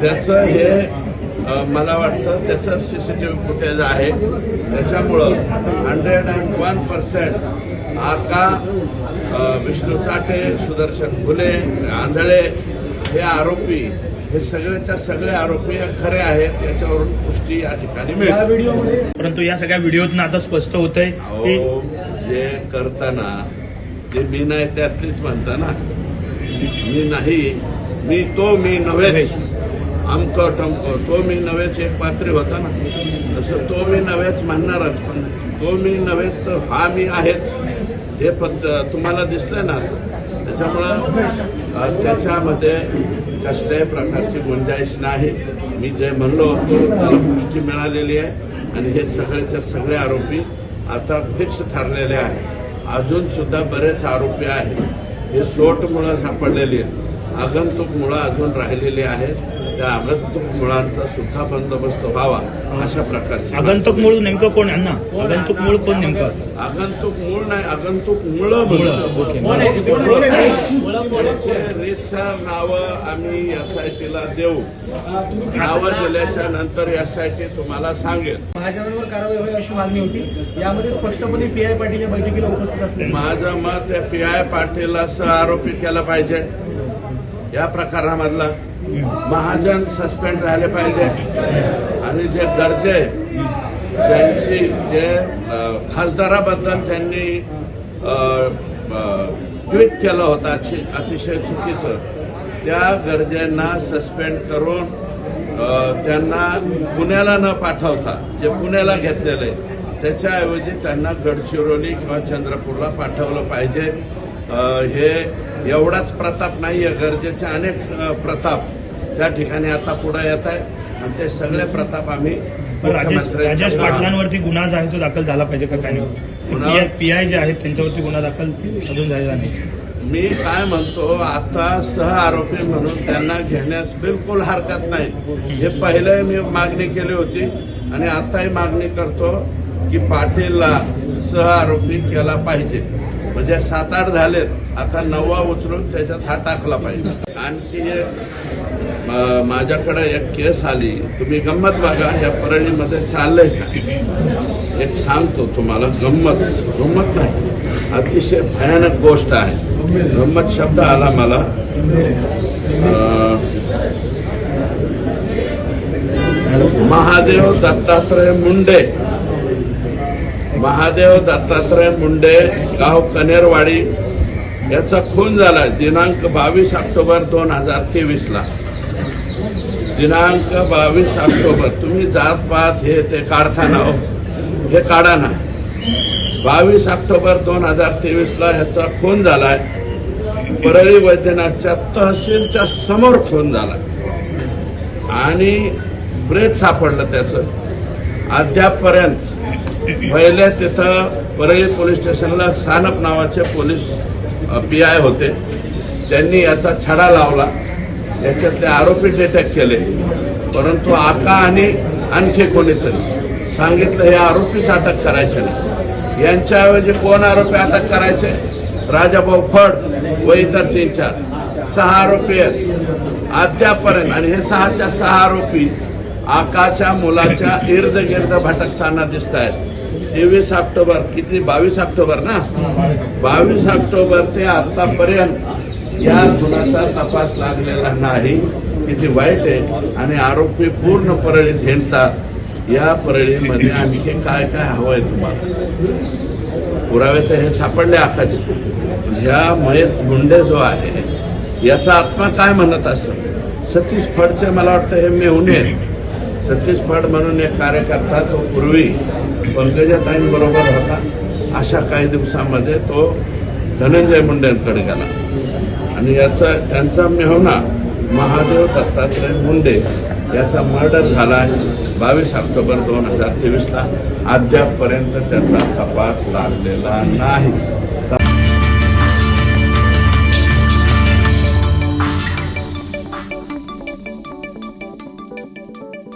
त्याचं हे मला वाटतं त्याचं सीसीटीव्ही फुटेज आहे. त्याच्यामुळं हंड्रेड अँड वन पर्सेंट आका विष्णू चाटे सुदर्शन फुले आंधळे हे आरोपी हे सगळेच्या सगळे आरोपी खरे आहेत याच्यावरून पुष्टी या ठिकाणी मिळते. व्हिडिओमध्ये परंतु या सगळ्या व्हिडिओतून आता स्पष्ट होत आहे जे करताना ते मी नाही त्यातलीच म्हणता ना मी नाही मी तो मी नव्हेच. अमक टमक तो मी नव्हेच एक पात्री होता ना तसं तो मी नव्हेच म्हणणारच पण तो मी नव्हेच तर हा मी आहेच हे फक्त तुम्हाला दिसलं ना. त्याच्यामुळं त्याच्यामध्ये कसल्याही प्रकारची गुंजाईश नाही. मी जे म्हणलो होतो त्याला पुष्टी मिळालेली आहे. आणि हे सगळ्याच्या सगळे आरोपी आता फिक्स ठरलेले आहेत अजून सुद्धा बरेच आरोपी आहेत. हे सोटमुळं सापडलेली आहेत. आगंतुक मुळं अजून राहिलेली आहेत. त्या आगंतुक मुळांचा सुद्धा बंदोबस्त व्हावा अशा प्रकारची आगंतुक मूळ नेमकं कोण आहे? ना आगंतुक मूळ कोण नेमकं? आगंतुक मूळ नाही आगंतुक मुळं मुळं, रीतसर नावं आम्ही एसआयटीला देऊ. नावं दिल्याच्या नंतर एसआयटी तुम्हाला सांगेल. महाजनांवर कारवाई होईल अशी मागणी होती. यामध्ये स्पष्टपणे पी आय पाटील या बैठकीला उपस्थित असले माझं मत आहे पी आय पाटीलला सह आरोपी केलं पाहिजे. या प्रकारामधला महाजन सस्पेंड झाले पाहिजे. आणि जे गरजे ज्यांची जे खासदाराबद्दल ज्यांनी ट्विट केलं होतं अतिशय चुकीचं त्या गरजेंना सस्पेंड करून त्यांना पुण्याला न पाठवता जे पुण्याला घेतलेले त्याच्याऐवजी त्यांना गडचिरोली किंवा चंद्रपूरला पाठवलं पाहिजे. हे एवढाच प्रताप नाहीये गरजेचे अनेक प्रताप त्या ठिकाणी आता पुढे येत आहे आणि ते सगळे प्रताप आम्ही राजेश पाटलांवरती गुन्हा जो आहे तो दाखल झाला पाहिजे का काय? गुन्हा- पी आय जे आहेत त्यांच्यावरती गुन्हा दाखल अजून झालेला नाही. मी काय म्हणतो आता सह आरोपी म्हणून त्यांना घेण्यास बिलकुल हरकत नाही. हे पहिले मी मागणी केली होती आणि आताही मागणी करतो. की पाटीलला सह आरोपी केला पाहिजे. म्हणजे सात आठ झालेत आता नववा उचलून त्याच्यात हा टाकला पाहिजे. आणखी एक माझ्याकडे एक केस आली. तुम्ही गंमत बघा या परळीमध्ये चाललंय का? एक सांगतो तुम्हाला गंमत. गंमत नाही अतिशय भयानक गोष्ट आहे. गंमत शब्द आला मला. महादेव दत्तात्रय मुंडे. महादेव दत्तात्रय मुंडे गाव कनेरवाडी याचा खून झाला दिनांक बावीस ऑक्टोबर दोन हजार तेवीस ला दिनांक बावीस ऑक्टोबर तुम्ही जात पात हे ते काढताना हो. हे काढा ना. बावीस ऑक्टोबर दोन हजार तेवीस ला ह्याचा खून झालाय. परळी वैद्यनाथच्या तहसीलच्या समोर खून झाला. आणि ब्रेथ सापडलं त्याचं. अद्यापपर्यंत पहिले तिथं परळी पोलीस स्टेशनला सानप नावाचे पोलीस पी आय होते. त्यांनी याचा छडा लावला. याच्यातले आरोपी डिटेक्ट केले. परंतु आका आणि आणखी कोणीतरी सांगितलं हे आरोपीच अटक करायचे नाही. यांच्याऐवजी कोण आरोपी अटक करायचे? राजाभाऊ फड व इतर तीन चार. सहा आरोपी आहेत. अद्यापर्यंत आणि हे सहाच्या सहा आरोपी आकाच्या मुलाच्या इर्द गिर्द भटकताना दिसत आहेत तेवीस ऑक्टोबर किती? बावीस ऑक्टोबर ना? बावीस ऑक्टोबर ते आतापर्यंत या खुनाचा तपास लागलेला नाही. किती वाईट आहे. आणि आरोपी पूर्ण परळीत हिंडतात. या परळीमध्ये आणखी काय काय हवंय तुम्हाला? पुरावे तर हे सापडले आकाचे ह्या मयत गुंडे जो आहे याचा आत्मा काय म्हणत असत? सतीश फडचे मला वाटतं हे मेहुणे सतीश फड म्हणून एक कार्यकर्ता तो पूर्वी पंकजाताईंबरोबर होता. अशा काही दिवसामध्ये तो धनंजय मुंडेंकडे गेला. आणि याचा त्यांचा मेहना महादेव दत्तात्रय मुंडे याचा मर्डर झाला आहे बावीस ऑक्टोबर दोन हजार तेवीसला. अद्यापपर्यंत त्याचा तपास लागलेला नाही.